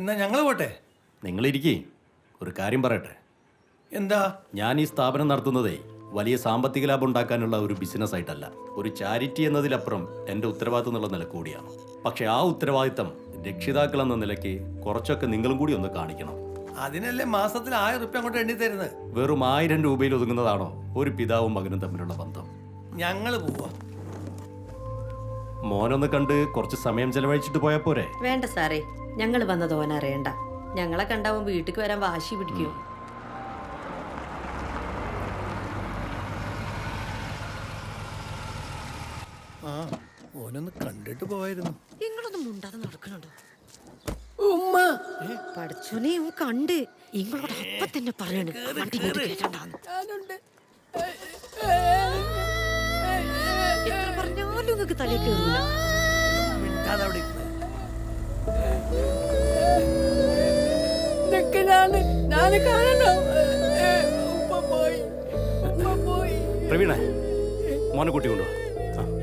എന്നാ ഞങ്ങൾ പോട്ടെ? നിങ്ങളിരിക്കേ. ഒരു കാര്യം പറയട്ടെ. എന്താ? ഞാൻ ഈ സ്ഥാപനം നടത്തുന്നതേ വലിയ സാമ്പത്തിക ലാഭം ഉണ്ടാക്കാനുള്ള ഒരു ബിസിനസ് ആയിട്ടല്ല. ഒരു ചാരിറ്റി എന്നതിലപ്പുറം എന്റെ ഉത്തരവാദിത്തം എന്നുള്ള നില കൂടിയാണ്. പക്ഷെ ആ ഉത്തരവാദിത്തം രക്ഷിതാക്കൾ എന്ന നിലയ്ക്ക് കുറച്ചൊക്കെ നിങ്ങളും കൂടി ഒന്ന് കാണിക്കണം. അതിനല്ലേ മാസത്തിൽ ആയിരം റുപ്യ അങ്ങോട്ട് എണ്ണി തരുന്നത്? വെറും ആയിരം രൂപയിൽ ഒതുങ്ങുന്നതാണോ ഒരു പിതാവും മകനും തമ്മിലുള്ള ബന്ധം? ഞങ്ങൾ പോവാ. മോനൊന്ന് കണ്ട് കുറച്ച് സമയം ചെലവഴിച്ചിട്ട് പോയാൽ പോരെ? വേണ്ട സാറേ. ഞങ്ങൾ വന്നത് ഓൻ അറിയണ്ട. ഞങ്ങളെ കണ്ടാവും വീട്ടിക്ക് വരാൻ വാശി പിടിക്കും. ആ ഓനൊന്ന് കണ്ടിട്ട് പോവായിരുന്നു. നിങ്ങളൊന്നും മുണ്ടാതെ നടക്കണുണ്ടോ? ഉമ്മ! പഠിച്ചോനെ ഇവൻ കണ്ട്. നിങ്ങളോട് അപ്പൊ തന്നെ പറയണു. വണ്ടി ഇങ്ങോട്ട് കേറ്റണ്ടാന്ന്. എത്ര പറഞ്ഞാലും നിങ്ങൾക്ക് തലേ കയറൂല മിണ്ടാതെ അവിടെ ഇരുന്ന്. കാണണം ഉപ്പ പോയി ഉപ്പ പോയി. പ്രവീണേ മോനെ കുട്ടി കൊണ്ടുവാ. ആ.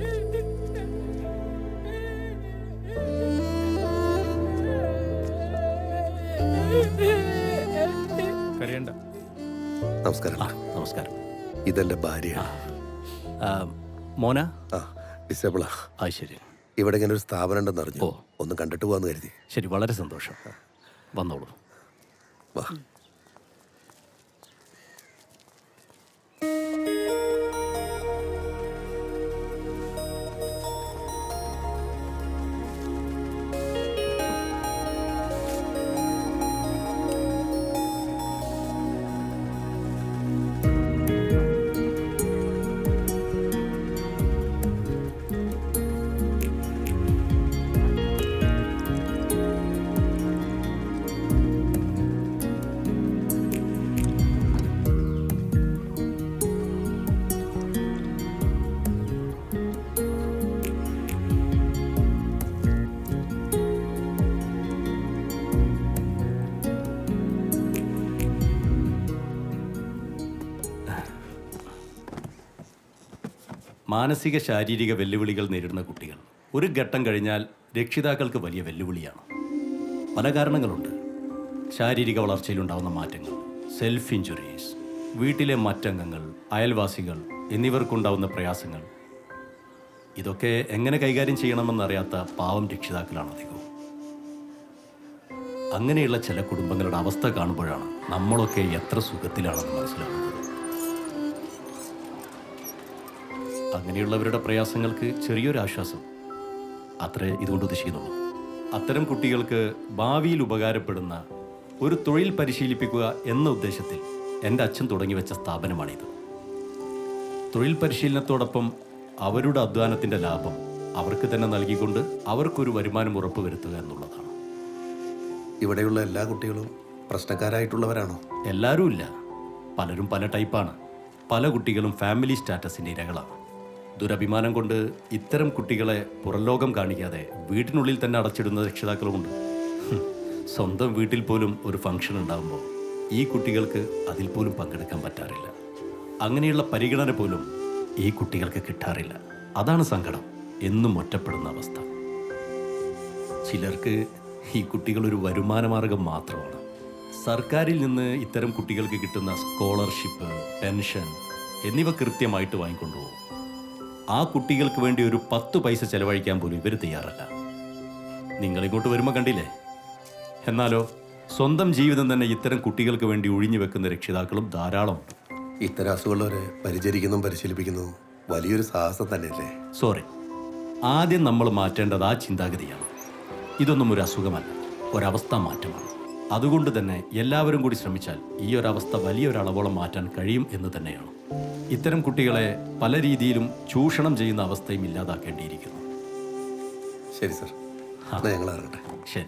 കരയണ്ട. നമസ്കാരം. നമസ്കാരം. ഇതെന്റെ ഭാര്യയാണ്. ആ, മോന? ആ ഡിസേബിളാ. ആ ശരി. ഇവിടെ ഇങ്ങനെ ഒരു സ്ഥാപനം ഉണ്ടെന്ന് അറിഞ്ഞു. ഒന്ന് കണ്ടിട്ട് പോവാന്ന് കരുതി. ശരി വളരെ സന്തോഷം. വന്നോളൂ. Bach. മാനസിക ശാരീരിക വെല്ലുവിളികൾ നേരിടുന്ന കുട്ടികൾ. ഒരു ഘട്ടം കഴിഞ്ഞാൽ രക്ഷിതാക്കൾക്ക് വലിയ വെല്ലുവിളിയാണ്. പല കാരണങ്ങളുണ്ട്. ശാരീരിക വളർച്ചയിലുണ്ടാവുന്ന മാറ്റങ്ങൾ സെൽഫ് ഇഞ്ചുറീസ് വീട്ടിലെ മറ്റംഗങ്ങൾ അയൽവാസികൾ എന്നിവർക്കുണ്ടാവുന്ന പ്രയാസങ്ങൾ. ഇതൊക്കെ എങ്ങനെ കൈകാര്യം ചെയ്യണമെന്നറിയാത്ത പാവം രക്ഷിതാക്കളാണ് അധികവും. അങ്ങനെയുള്ള ചില കുടുംബങ്ങളുടെ അവസ്ഥ കാണുമ്പോഴാണ് നമ്മളൊക്കെ എത്ര സുഖത്തിലാണെന്ന് മനസ്സിലാക്കുന്നത്. അങ്ങനെയുള്ളവരുടെ പ്രയാസങ്ങൾക്ക് ചെറിയൊരു ആശ്വാസം അത്രേ ഇതുകൊണ്ട് ഉദ്ദേശിക്കുന്നുള്ളൂ. അത്തരം കുട്ടികൾക്ക് ഭാവിയിൽ ഉപകാരപ്പെടുന്ന ഒരു തൊഴിൽ പരിശീലിപ്പിക്കുക എന്ന ഉദ്ദേശത്തിൽ എന്റെ അച്ഛൻ തുടങ്ങി വെച്ച സ്ഥാപനമാണിത്. തൊഴിൽ പരിശീലനത്തോടൊപ്പം അവരുടെ അധ്വാനത്തിന്റെ ലാഭം അവർക്ക് തന്നെ നൽകിക്കൊണ്ട് അവർക്കൊരു വരുമാനം ഉറപ്പുവരുത്തുക എന്നുള്ളതാണ്. ഇവിടെയുള്ള എല്ലാ കുട്ടികളും പ്രശ്നക്കാരായിട്ടുള്ളവരാണോ? എല്ലാവരും ഇല്ല. പലരും പല ടൈപ്പാണ്. പല കുട്ടികളും ഫാമിലി സ്റ്റാറ്റസിന്റെ ഇരകളാണ്. ദുരഭിമാനം കൊണ്ട് ഇത്തരം കുട്ടികളെ പുറംലോകം കാണിക്കാതെ വീട്ടിനുള്ളിൽ തന്നെ അടച്ചിടുന്ന രക്ഷിതാക്കളുമുണ്ട്. സ്വന്തം വീട്ടിൽ പോലും ഒരു ഫംഗ്ഷൻ ഉണ്ടാകുമ്പോൾ ഈ കുട്ടികൾക്ക് അതിൽ പോലും പങ്കെടുക്കാൻ പറ്റാറില്ല. അങ്ങനെയുള്ള പരിഗണന പോലും ഈ കുട്ടികൾക്ക് കിട്ടാറില്ല. അതാണ് സങ്കടം. എന്നും ഒറ്റപ്പെടുന്ന അവസ്ഥ. ചിലർക്ക് ഈ കുട്ടികൾ ഒരു വരുമാനമാർഗം മാത്രമാണ്. സർക്കാരിൽ നിന്ന് ഇത്തരം കുട്ടികൾക്ക് കിട്ടുന്ന സ്കോളർഷിപ്പ് പെൻഷൻ എന്നിവ കൃത്യമായിട്ട് വാങ്ങിക്കൊണ്ടുപോകും ആ കുട്ടികൾക്ക് വേണ്ടി ഒരു പത്ത് പൈസ ചെലവഴിക്കാൻ പോലും ഇവർ തയ്യാറല്ല. നിങ്ങളിങ്ങോട്ട് വരുമ്പോൾ കണ്ടില്ലേ? എന്നാലോ സ്വന്തം ജീവിതം തന്നെ ഇത്തരം കുട്ടികൾക്ക് വേണ്ടി ഒഴിഞ്ഞു വെക്കുന്ന രക്ഷിതാക്കളും ധാരാളമുണ്ട് ഇത്തരം അസുഖമുള്ളവരെ പരിചരിക്കുന്നതും പരിശീലിപ്പിക്കുന്നതും വലിയൊരു സാഹസം തന്നെയല്ലേ? സോറി ആദ്യം നമ്മൾ മാറ്റേണ്ടത് ആ ചിന്താഗതിയാണ്. ഇതൊന്നും ഒരു അസുഖമല്ല ഒരവസ്ഥ മാറ്റമാണ്. അതുകൊണ്ട് തന്നെ എല്ലാവരും കൂടി ശ്രമിച്ചാൽ ഈ ഒരവസ്ഥ വലിയൊരളവോളം മാറ്റാൻ കഴിയും എന്ന് തന്നെയാണ്. ഇത്തരം കുട്ടികളെ പല രീതിയിലും ചൂഷണം ചെയ്യുന്ന അവസ്ഥയും ഇല്ലാതാക്കേണ്ടിയിരിക്കുന്നു. ശരി സർ. ഞങ്ങൾ ശരി.